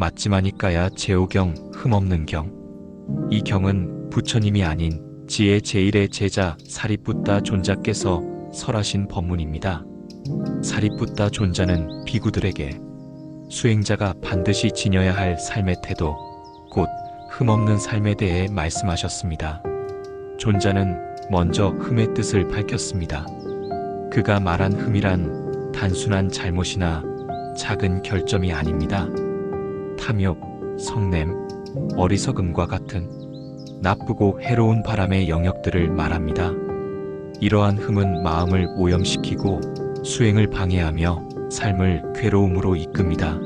맞지마니까야 제오경 흠없는 경. 이 경은 부처님이 아닌 지혜 제1의 제자 사리붓다 존자께서 설하신 법문입니다. 사리붓다 존자는 비구들에게 수행자가 반드시 지녀야 할 삶의 태도, 곧 흠없는 삶에 대해 말씀하셨습니다. 존자는 먼저 흠의 뜻을 밝혔습니다. 그가 말한 흠이란 단순한 잘못이나 작은 결점이 아닙니다. 탐욕, 성냄, 어리석음과 같은 나쁘고 해로운 바람의 영역들을 말합니다. 이러한 흠은 마음을 오염시키고 수행을 방해하며 삶을 괴로움으로 이끕니다.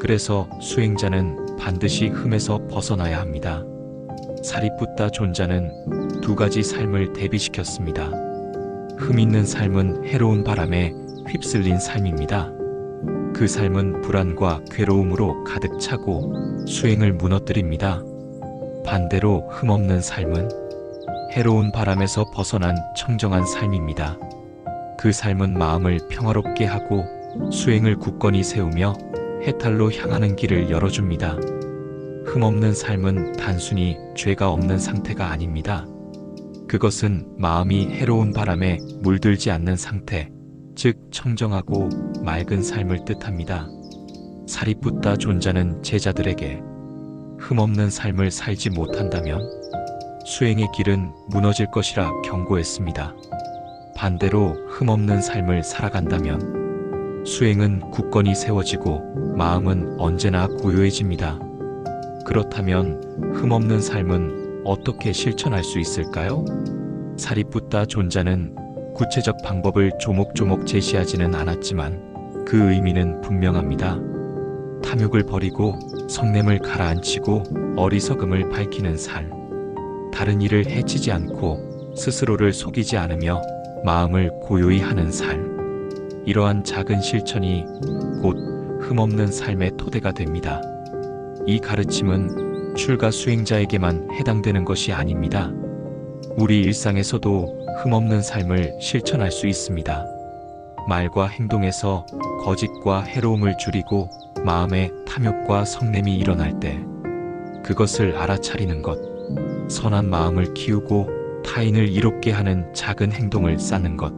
그래서 수행자는 반드시 흠에서 벗어나야 합니다. 사리붓다 존자는 두 가지 삶을 대비시켰습니다. 흠 있는 삶은 해로운 바람에 휩쓸린 삶입니다. 그 삶은 불안과 괴로움으로 가득 차고 수행을 무너뜨립니다. 반대로 흠없는 삶은 해로운 바람에서 벗어난 청정한 삶입니다. 그 삶은 마음을 평화롭게 하고 수행을 굳건히 세우며 해탈로 향하는 길을 열어줍니다. 흠없는 삶은 단순히 죄가 없는 상태가 아닙니다. 그것은 마음이 해로운 바람에 물들지 않는 상태, 즉 청정하고 맑은 삶을 뜻합니다. 사리붓다 존자는 제자들에게 흠없는 삶을 살지 못한다면 수행의 길은 무너질 것이라 경고했습니다. 반대로 흠없는 삶을 살아간다면 수행은 굳건히 세워지고 마음은 언제나 고요해집니다. 그렇다면 흠없는 삶은 어떻게 실천할 수 있을까요? 사리붓다 존자는 구체적 방법을 조목조목 제시하지는 않았지만 그 의미는 분명합니다. 탐욕을 버리고 성냄을 가라앉히고 어리석음을 밝히는 삶. 다른 이를 해치지 않고 스스로를 속이지 않으며 마음을 고요히 하는 삶. 이러한 작은 실천이 곧 흠없는 삶의 토대가 됩니다. 이 가르침은 출가 수행자에게만 해당되는 것이 아닙니다. 우리 일상에서도 흠없는 삶을 실천할 수 있습니다. 말과 행동에서 거짓과 해로움을 줄이고 마음에 탐욕과 성냄이 일어날 때 그것을 알아차리는 것, 선한 마음을 키우고 타인을 이롭게 하는 작은 행동을 쌓는 것,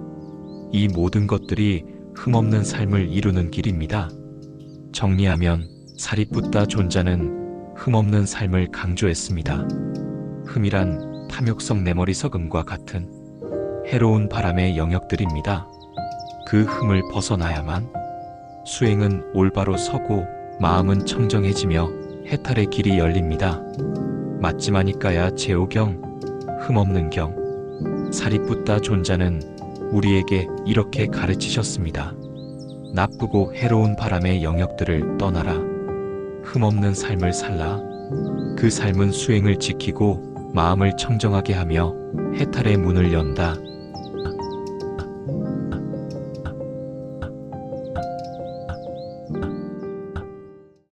이 모든 것들이 흠없는 삶을 이루는 길입니다. 정리하면 사리붓다 존자는 흠없는 삶을 강조했습니다. 흠이란 탐욕성 내머리 석음과 같은 해로운 바람의 영역들입니다. 그 흠을 벗어나야만 수행은 올바로 서고 마음은 청정해지며 해탈의 길이 열립니다. 맞지마니까야 제오경 흠없는 경 사리붓다 존자는 우리에게 이렇게 가르치셨습니다. 나쁘고 해로운 바람의 영역들을 떠나라. 흠없는 삶을 살라. 그 삶은 수행을 지키고 마음을 청정하게 하며 해탈의 문을 연다.